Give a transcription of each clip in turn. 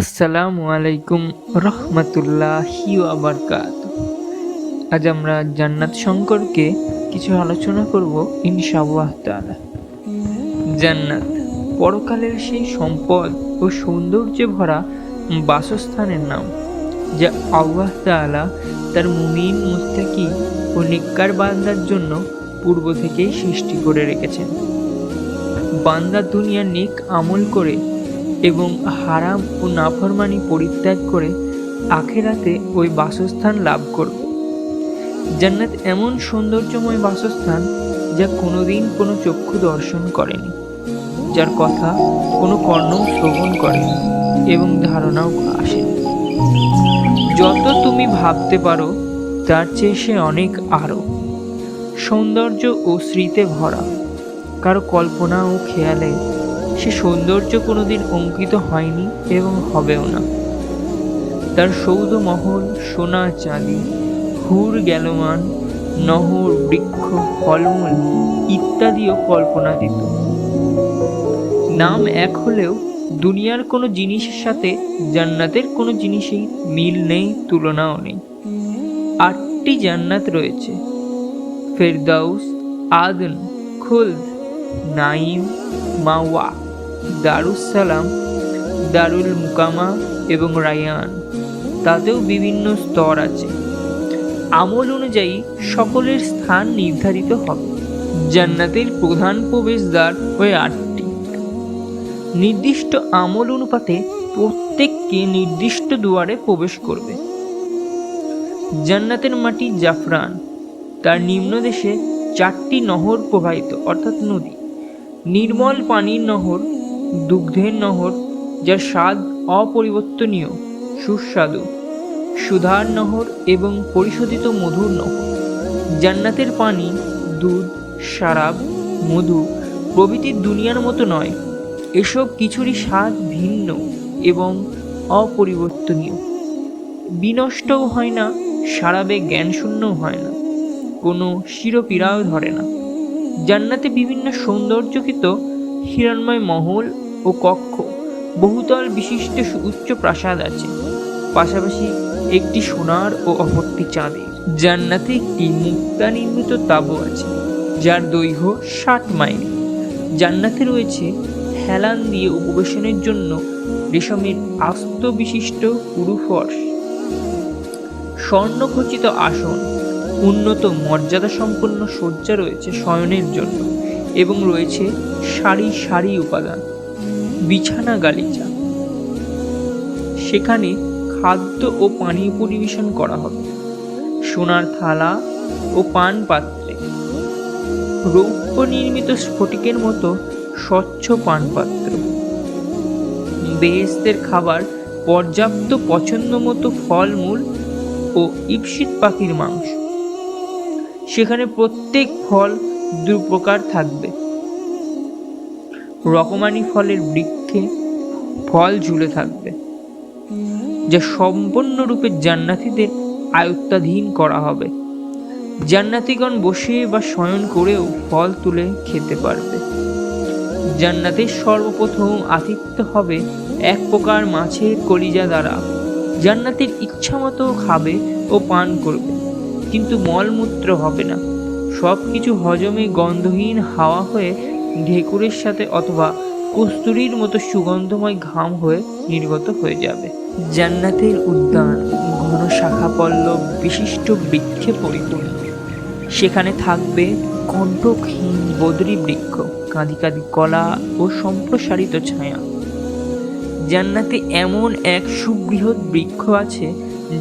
আসসালামু আলাইকুম রহমতুল্লাহি আবরকাত আজ আমরা জান্নাত সম্পর্কে কিছু আলোচনা করব ইনশাআল্লাহ জান্নাত, পরকালের সেই সম্পদ ও সৌন্দর্যে ভরা বাসস্থানের নাম, যা আল্লাহ তাআলা তার মুমিন মুস্তাকি ও নিক্কার বান্দার জন্য পূর্ব থেকেই সৃষ্টি করে রেখেছেন। বান্দা দুনিয়ার নেক আমল করে এবং হারাম ও নাফরমানি পরিত্যাগ করে আখেরাতে ওই বাসস্থান লাভ করবে। জান্নাত এমন সৌন্দর্যময় বাসস্থান যা কোনোদিন কোনো চক্ষু দর্শন করেনি, যার কথা কোনো কর্ণ শ্রবণ করেনি এবং ধারণাও আসেনি। যত তুমি ভাবতে পারো, তার চেয়ে সে অনেক আরও। সৌন্দর্য ও স্মৃতে ভরা, কারও কল্পনা ও খেয়ালে সে সৌন্দর্য কোনোদিন অঙ্কিত হয়নি এবং হবেও না। তার সৌধ মহল সোনা চাঁদি হুর গ্যালমান, নহর, বৃক্ষ, ফলমূল ইত্যাদিও কল্পনা দিত। নাম এক হলেও দুনিয়ার কোনো জিনিসের সাথে জান্নাতের কোনো জিনিসেই মিল নেই, তুলনাও নেই। আটটি জান্নাত রয়েছে। ফেরদাউস, আদন, খুলদ, নাইম, মাওয়া। দারুসালাম দারুল মুকামা এবং রায়ান। তাতেও বিভিন্ন স্তর আছে। আমল অনুযায়ী সকলের স্থান নির্ধারিত হবে। জান্নাতের প্রধান প্রবেশদ্বার হয়ে আটটি নির্দিষ্ট আমল অনুপাতে প্রত্যেককে নির্দিষ্ট দুয়ারে প্রবেশ করবে। জান্নাতের মাটি জাফরান। তার নিম্নদেশে চারটি নহর প্রবাহিত, অর্থাৎ নদী। নির্মল পানির নহর দুগ্ধের নহর, যার স্বাদ অপরিবর্তনীয়, সুস্বাদু। সুধার নহর এবং পরিশোধিত মধুর নহর। জান্নাতের পানি, দুধ, শারাব, মধু প্রভৃতির দুনিয়ার মতো নয়। এসব কিছুরই স্বাদ ভিন্ন এবং অপরিবর্তনীয়। বিনষ্টও হয় না, সারাবে জ্ঞানশূন্যও হয় না। কোনো শিরপীড়াও ধরে না। জান্নাতে বিভিন্ন সৌন্দর্যকৃত হিরণময় মহল ও কক্ষ। বহুতল বিশিষ্ট উচ্চ প্রাসাদ আছে। পাশাপাশি একটি সোনার ও অপরটি চাঁদের। জান্নাতে একটি মুক্তা নির্মিত তাবু আছে, যার দৈর্ঘ্য ষাট মাইল। জান্নাতে রয়েছে হেলান দিয়ে উপবেশনের জন্য রেশমের আস্ত বিশিষ্ট পুরুফর্স স্বর্ণখচিত আসন, উন্নত মর্যাদা সম্পন্ন শয্যা রয়েছে শয়নের জন্য এবং রয়েছে সারি সারি উপাদান। বিছানা গালিচা। সেখানে খাদ্য ও পানীয় পরিবেশন করা হবে। সোনার থালা ও পান পাত্রে। রৌপ্য নির্মিত স্ফটিকের মতো স্বচ্ছ পানপাত্র বেহেস্তের খাবার, পর্যাপ্ত পছন্দ মতো ফলমূল ও ইপসিত পাখির মাংস। সেখানে প্রত্যেক ফল দু প্রকার থাকবে। রকমারি ফলের বৃক্ষে ফল ঝুলে থাকবে, যা সম্পূর্ণরূপে জান্নাতিদের আয়ত্তাধীন করা হবে। জান্নাতিগণ বসে বা শয়ন করেও ফল তুলে খেতে পারবে। জান্নাতের সর্বপ্রথম আতিথ্য হবে এক প্রকার মাছের কলিজা দ্বারা। জান্নাতের ইচ্ছামতো খাবে ও পান করবে, কিন্তু মলমূত্র হবে না। সব কিছু হজমে গন্ধহীন হাওয়া হয়ে ঢেকুরের সাথে অথবা কস্তুরীর মতো সুগন্ধময় ঘাম হয়ে নির্গত হয়ে যাবে। জান্নাতের উদ্যান, ঘন শাখা পল্লব বিশিষ্ট বৃক্ষে পরিপূর্ণ। সেখানে থাকবে কণ্ঠকহীন বদরি বৃক্ষ, কাঁদি কাঁদি কলা ও সম্প্রসারিত ছায়া। জান্নাতে এমন এক সুবৃহৎ বৃক্ষ আছে,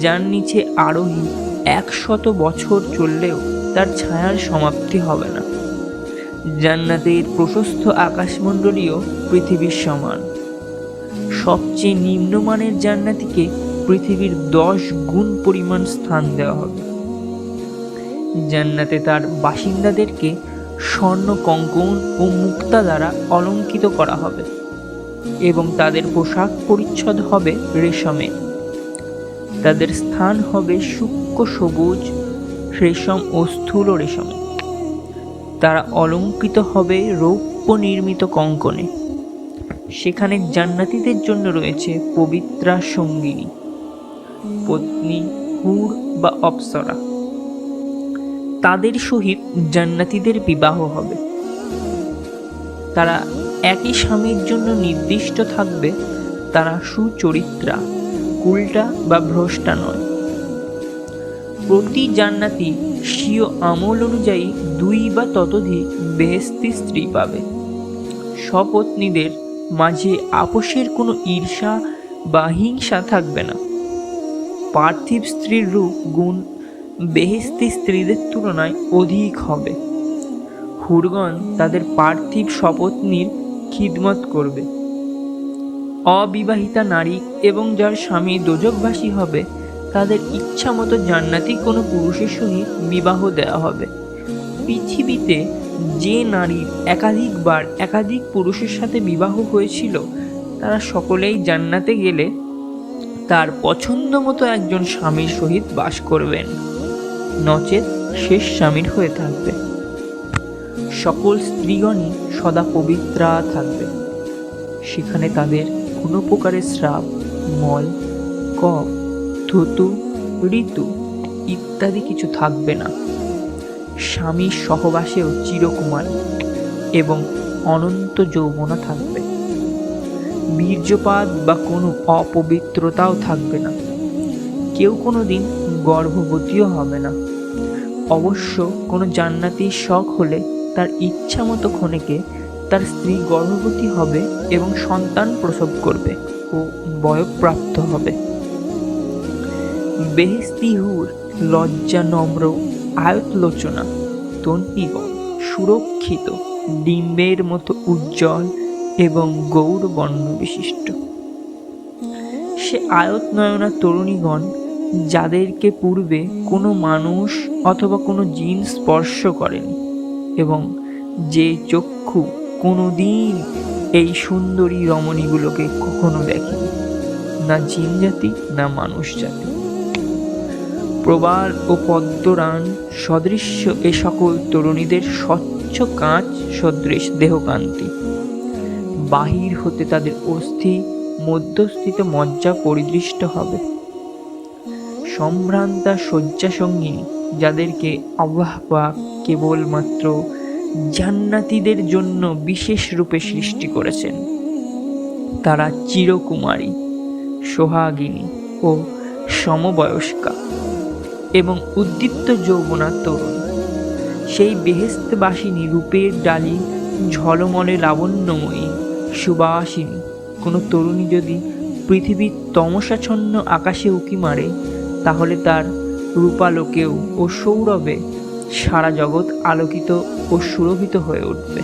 যার নিচে আরোহী একশত বছর চললেও তার ছায়ার সমাপ্তি হবে না। জান্নাতের প্রশস্ত আকাশমণ্ডলীয় পৃথিবীর সমান। সবচেয়ে নিম্নমানের জান্নাতিকে পৃথিবীর দশ গুণ পরিমাণ স্থান দেওয়া হবে। জান্নাতে তার বাসিন্দাদেরকে স্বর্ণ কঙ্কন ও মুক্তা দ্বারা অলঙ্কিত করা হবে এবং তাদের পোশাক পরিচ্ছদ হবে রেশমে। তাদের স্থান হবে সূক্ষ্ম সবুজ, রেশম ও স্থূল রেশমে। তারা অলঙ্কৃত হবে রৌপ্য নির্মিত কঙ্কনে। সেখানে জান্নাতিদের জন্য রয়েছে পবিত্রা সঙ্গিনী, পত্নী হুর বা অপ্সরা। তাদের সহিত জান্নাতীদের বিবাহ হবে। তারা একই স্বামীর জন্য নির্দিষ্ট থাকবে, তারা সুচরিত্রা কুলটা বা ভ্রষ্টা নয়। প্রতি জান্নাতি স্বীয় আমল অনুযায়ী দুই বা ততোধিক বেহেস্তি স্ত্রী পাবে। স্বপত্নীদের মাঝে আপোষের কোনো ঈর্ষা বা হিংসা থাকবে না। পার্থিব স্ত্রীর রূপ গুণ বেহেস্তি স্ত্রীদের তুলনায় অধিক হবে। হুরগণ তাদের পার্থিব স্বপত্নীর খিদমত করবে। অবিবাহিতা নারী এবং যার স্বামী দোজকবাসী হবে তাদের ইচ্ছা মতো জান্নাতি কোনো পুরুষের সহিত বিবাহ দেওয়া হবে। পৃথিবীতে যে নারীর একাধিকবার একাধিক পুরুষের সাথে বিবাহ হয়েছিল, তারা সকলেই জান্নাতে গেলে তার পছন্দ মতো একজন স্বামীর সহিত বাস করবেন। নচেত শেষ স্বামীর হয়ে থাকবে। সকল স্ত্রীগণই সদা পবিত্রা থাকবে। সেখানে তাদের কোনো প্রকারের স্রাব, মল, কফ থুতু ঋতু ইত্যাদি কিছু থাকবে না। স্বামীর সহবাসেও চিরকুমারী এবং অনন্ত যৌবনা থাকবে। বীর্যপাত বা কোনো অপবিত্রতাও থাকবে না। কেউ কোনো দিন গর্ভবতীও হবে না। অবশ্য কোনো জান্নাতির শখ হলে তার ইচ্ছা মতো ক্ষণেকে তার স্ত্রী গর্ভবতী হবে এবং সন্তান প্রসব করবে ও বয়প্রাপ্ত হবে। বেহেস্তিহুর লজ্জা নম্র আয়তলোচনা। তন্তিগণ সুরক্ষিত, ডিম্বের মতো উজ্জ্বল এবং গৌর বর্ণ বিশিষ্ট। সে আয়ত নয়না তরুণীগণ, যাদেরকে পূর্বে কোনো মানুষ অথবা কোনো জিন স্পর্শ করেনি এবং যে চক্ষু কোনো দিন এই সুন্দরী রমণীগুলোকে কখনো দেখেনি, না জিন জাতি, না মানুষ জাতি। প্রবাল ও পদ্মরান সদৃশ্য এ সকল তরুণীদের স্বচ্ছ কাঁচ, সদৃশ দেহকান্তি। বাহির হতে তাদের অস্থি, মধ্যস্থিত মজ্জা পরিদৃষ্ট হবে। সম্ভ্রান্তা শয্যাসঙ্গিনী যাদেরকে আল্লাহ পাক কেবলমাত্র জান্নাতীদের জন্য বিশেষ রূপে সৃষ্টি করেছেন, তারা চিরকুমারী, সোহাগিনী ও সমবয়স্কা। এবং উদ্দীপ্ত যৌবনা তরুণ। সেই বেহেস্তবাসিনী রূপের ডালি ঝলমলে লাবণ্যময়ী, সুবাসিনী। কোনো তরুণী যদি পৃথিবীর তমসাচ্ছন্ন আকাশে উকি মারে, তাহলে তার রূপালোকেও ও সৌরভে সারা জগৎ আলোকিত ও সুরভিত হয়ে উঠবে।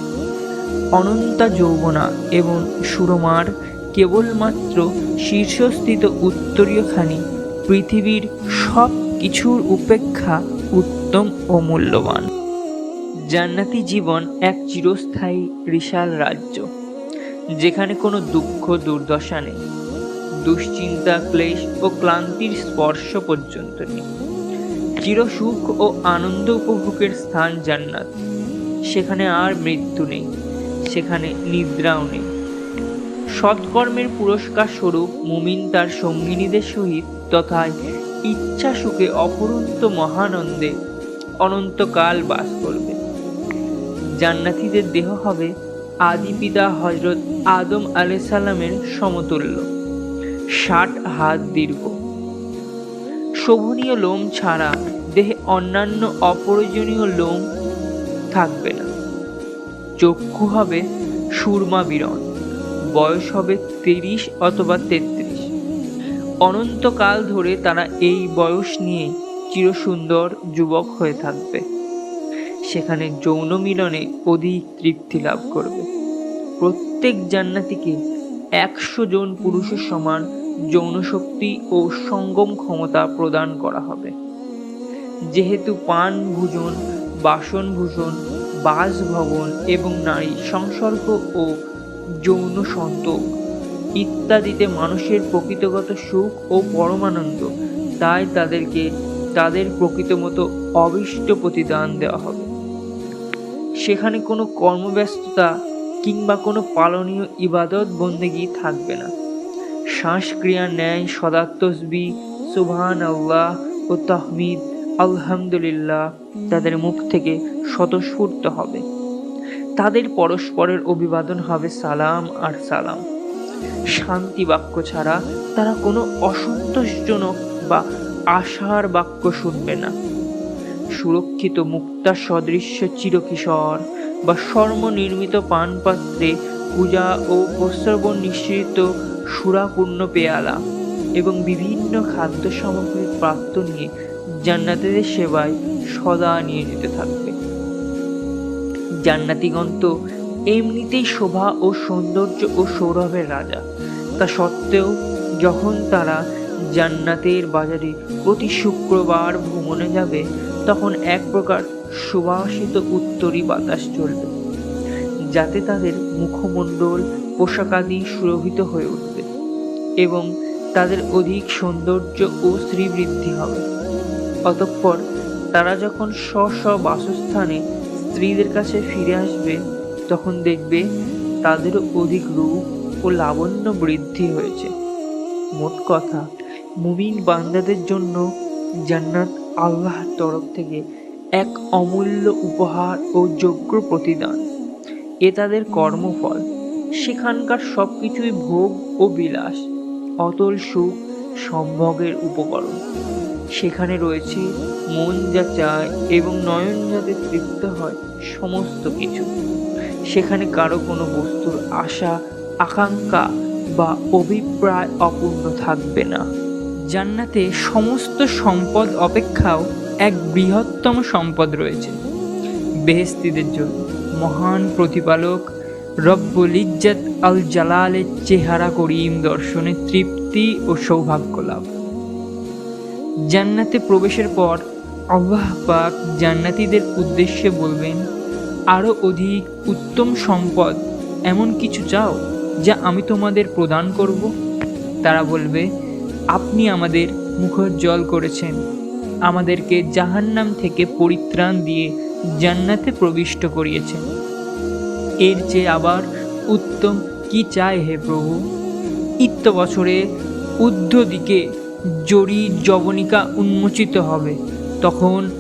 অনন্তা যৌবনা এবং সুরমার কেবলমাত্র শীর্ষস্থিত উত্তরীয়খানি পৃথিবীর সব কিছুর উপেক্ষা উত্তম ও মূল্যবান। জান্নাতি জীবন এক চিরস্থায়ী, বিশাল রাজ্য, যেখানে কোনো দুঃখ, দুর্দশা নেই। দুশ্চিন্তা, ক্লেশ ও ক্লান্তির স্পর্শ পর্যন্ত নেই। চিরসুখ ও আনন্দ উপভোগের স্থান জান্নাত। সেখানে আর মৃত্যু নেই, সেখানে নিদ্রাও নেই। সৎকর্মের পুরস্কার স্বরূপ মুমিন তার সঙ্গিনীদের সহিত তথা ইচ্ছা সুখে অপরন্ত মহানন্দে অনন্তকাল বাস করবে। জান্নাতীদের দেহ হবে আদি পিতা হজরত আদম আলাই সাল্লামের সমতুল্য। ষাট হাত দীর্ঘ। শোভনীয় লোম ছাড়া দেহে অন্যান্য অপ্রয়োজনীয় লোম থাকবে না। চক্ষু হবে সুরমা বিরণ। বয়স হবে তিরিশ অথবা তেত্রিশ। অনন্তকাল ধরে তারা এই বয়স নিয়ে চিরসুন্দর যুবক হয়ে থাকবে। সেখানে যৌন মিলনে অধিক তৃপ্তি লাভ করবে। প্রত্যেক জান্নাতিকে একশো জন পুরুষের সমান যৌন শক্তি ও সঙ্গম ক্ষমতা প্রদান করা হবে। যেহেতু পান ভোজন বাসন ভূষণ বাসভবন এবং নারী সংসর্গ ও যৌন সন্তোষ ইত্যাদিতে মানুষের প্রকৃতগত সুখ ও পরমানন্দ। তাই তাদেরকে তাদের প্রকৃত মতো অবিষ্ট প্রতিদান দেওয়া হবে। সেখানে কোনো কর্মব্যস্ততা কিংবা কোনো পালনীয় ইবাদত বন্দেগি থাকবে না। শ্বাসক্রিয়ার ন্যায় সদাত তসবি সুবহান আল্লাহ ও তাহমিদ, আলহামদুলিল্লাহ তাদের মুখ থেকে স্বতঃস্ফূর্ত হবে। তাদের পরস্পরের অভিবাদন হবে সালাম আর সালাম। শান্তি বাক্য ছাড়া তারা কোনো অসন্তোষজনক বা আশার বাক্য শুনবে না। সুরক্ষিত মুক্তা সদৃশ্য চিরকিশোর বা স্বর্ণনির্মিত পানপাত্রে পূজা ও প্রস্রবণ নিঃসৃত সুরাপূর্ণ পেয়ালা এবং বিভিন্ন খাদ্য সামগ্রীর প্রাপ্ত নিয়ে জান্নাতীদের সেবায় সদা নিয়োজিত থাকবে। জান্নাতিগণ তো এমনিতেই শোভা ও সৌন্দর্য ও সৌরভের রাজা। তা সত্ত্বেও যখন তারা জান্নাতের বাজারে প্রতি শুক্রবার ভ্রমণে যাবে, তখন এক প্রকার সুবাসিত উত্তরী বাতাস চলবে, যাতে তাদের মুখমণ্ডল পোশাকাদি সুরভিত হয়ে উঠবে এবং তাদের অধিক সৌন্দর্য ও শ্রীবৃদ্ধি হবে। অতঃপর তারা যখন স্ব স্ব বাসস্থানে স্ত্রীদের কাছে ফিরে আসবে তখন দেখবে তাদেরও অধিক রূপ ও লাবণ্য বৃদ্ধি হয়েছে। মোট কথা, মুমিন বান্দাদের জন্য জান্নাত আল্লাহর তরফ থেকে এক অমূল্য উপহার ও যোগ্য প্রতিদান। এ তাদের কর্মফল। সেখানকার সব কিছুই ভোগ ও বিলাস, অতল সুখ সম্ভোগের উপকরণ। সেখানে রয়েছে মন যা চায় এবং নয়ন যাতে তৃপ্ত হয় সমস্ত কিছু। সেখানে কারও কোনো বস্তুর আশা, আকাঙ্ক্ষা বা অভিপ্রায় অপূর্ণ থাকবে না। জান্নাতে সমস্ত সম্পদ অপেক্ষাও এক বৃহত্তম সম্পদ রয়েছে। বেহেস্তিদের জন্য মহান প্রতিপালক রব্বুল ইজ্জত আল জালালের চেহারা করিম দর্শনে তৃপ্তি ও সৌভাগ্য লাভ। জান্নাতে প্রবেশের পর আল্লাহ পাক জান্নাতীদের উদ্দেশ্যে বলবেন আরও অধিক উত্তম সম্পদ এমন কিছু চাও যা আমি তোমাদের প্রদান করব? তারা বলবে, আপনি আমাদের মুখোজ্জ্বল করেছেন। আমাদেরকে জাহান্নাম থেকে পরিত্রাণ দিয়ে জান্নাতে প্রবিষ্ট করিয়েছেন। এর চেয়ে আবার উত্তম কি চায় হে প্রভু? ইত্য বছরে ঊর্ধ্ব দিকে জরি জবনিকা উন্মোচিত হবে। তখন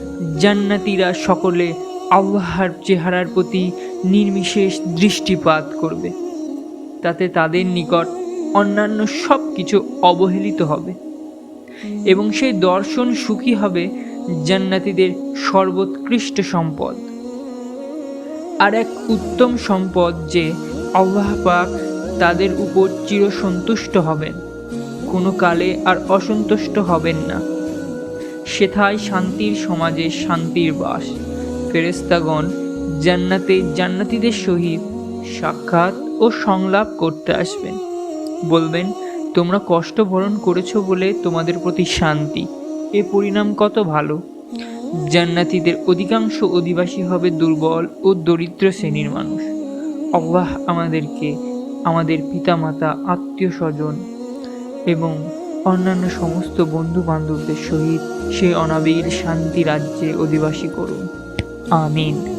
জান্নাতীরা সকলে আল্লাহর চেহারার প্রতি নির্বিশেষ দৃষ্টিপাত করবে। তাতে তাদের নিকট অন্যান্য সব কিছু অবহেলিত হবে এবং সেই দর্শন সুখী হবে জান্নাতীদের সর্বোৎকৃষ্ট সম্পদ। আর এক উত্তম সম্পদ যে আল্লাহ পাক তাদের উপর চিরসন্তুষ্ট হবেন, কোনো কালে আর অসন্তুষ্ট হবেন না। সেথায় শান্তির সমাজে শান্তির বাস। ফেরেস্তাগণ জান্নাতে জান্নাতীদের সহিত সাক্ষাৎ ও সংলাপ করতে আসবেন। বলবেন, তোমরা কষ্ট বরণ করেছ বলে তোমাদের প্রতি শান্তি। এ পরিণাম কত ভালো। জান্নাতীদের অধিকাংশ অধিবাসী হবে দুর্বল ও দরিদ্র শ্রেণির মানুষ। আল্লাহ আমাদেরকে আমাদের পিতামাতা আত্মীয় স্বজন এবং অন্যান্য সমস্ত বন্ধু বান্ধবদের সহিত সেই অনাবিল শান্তি রাজ্যে অধিবাসী করুন। Amen.